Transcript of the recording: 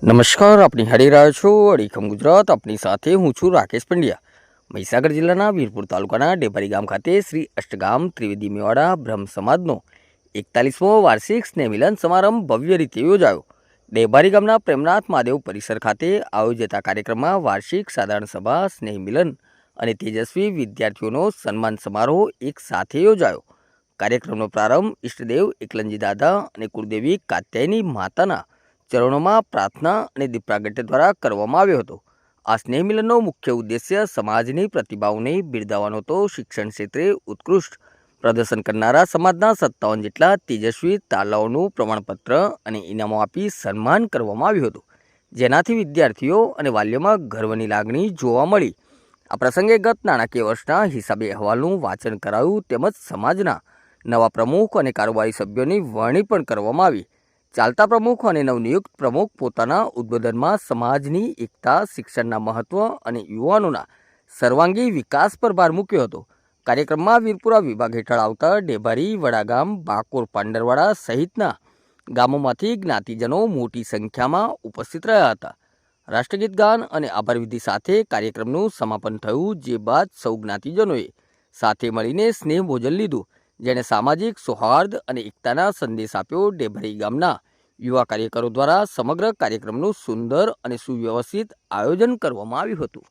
નમસ્કાર, આપની હારી રહ્યા છો, અડીખમ ગુજરાત, આપની સાથે હું છું રાકેશ પંડ્યા. મહીસાગર જિલ્લાના વીરપુર તાલુકાના ડેભારી ગામ ખાતે શ્રી અષ્ટગામ ત્રિવેદી મેવાડા બ્રહ્મ સમાજનો એકતાલીસમો વાર્ષિક સ્નેહમિલન સમારંભ ભવ્ય રીતે યોજાયો. ડેભારી ગામના પ્રેમનાથ મહાદેવ પરિસર ખાતે આયોજિત આ કાર્યક્રમમાં વાર્ષિક સાધારણ સભા, સ્નેહ મિલન અને તેજસ્વી વિદ્યાર્થીઓનો સન્માન સમારોહ એક સાથે યોજાયો. કાર્યક્રમનો પ્રારંભ ઈષ્ટદેવ, એકલંજી દાદા અને કુળદેવી કાત્યાયની માતાના ચરણોમાં પ્રાર્થના અને દીપ પ્રાગટ્ય દ્વારા કરવામાં આવ્યો હતો. આ સ્નેહ મિલનનો મુખ્ય ઉદ્દેશ્ય સમાજની પ્રતિભાઓને બિરદાવવાનો હતો. શિક્ષણ ક્ષેત્રે ઉત્કૃષ્ટ પ્રદર્શન કરનારા સમાજના સત્તાવન જેટલા તેજસ્વી તાલાઓનું પ્રમાણપત્ર અને ઇનામો આપી સન્માન કરવામાં આવ્યું હતું. જેનાથી વિદ્યાર્થીઓ અને વાલીઓમાં ગર્વની લાગણી જોવા મળી. આ પ્રસંગે ગત નાણાકીય વર્ષના હિસાબે અહેવાલનું વાંચન કરાયું તેમજ સમાજના નવા પ્રમુખ અને કારોબારી સભ્યોની વરણી પણ કરવામાં આવી. ચાલતા પ્રમુખ અને નવનિયુક્ત પ્રમુખ પોતાના ઉદ્બોધનમાં સમાજની એકતા, શિક્ષણના મહત્વ અને યુવાનોના સર્વાંગી વિકાસ પર ભાર મૂક્યો હતો. કાર્યક્રમમાં વીરપુરા વિભાગ હેઠળ આવતા ડેભારી, વડાગામ, બાકોર, પાંડરવાડા સહિતના ગામોમાંથી જ્ઞાતિજનો મોટી સંખ્યામાં ઉપસ્થિત રહ્યા હતા. રાષ્ટ્રગીત ગાન અને આભારવિધિ સાથે કાર્યક્રમનું સમાપન થયું, જે બાદ સૌ જ્ઞાતિજનોએ સાથે મળીને સ્નેહ ભોજન લીધું, જેણે સામાજિક સૌહાર્દ અને એકતાના સંદેશ આપ્યો ડેભરી ગામના યુવા કાર્યકરો દ્વારા સમગ્ર કાર્યક્રમનું સુંદર અને સુવ્યવસ્થિત આયોજન કરવામાં આવ્યું હતું.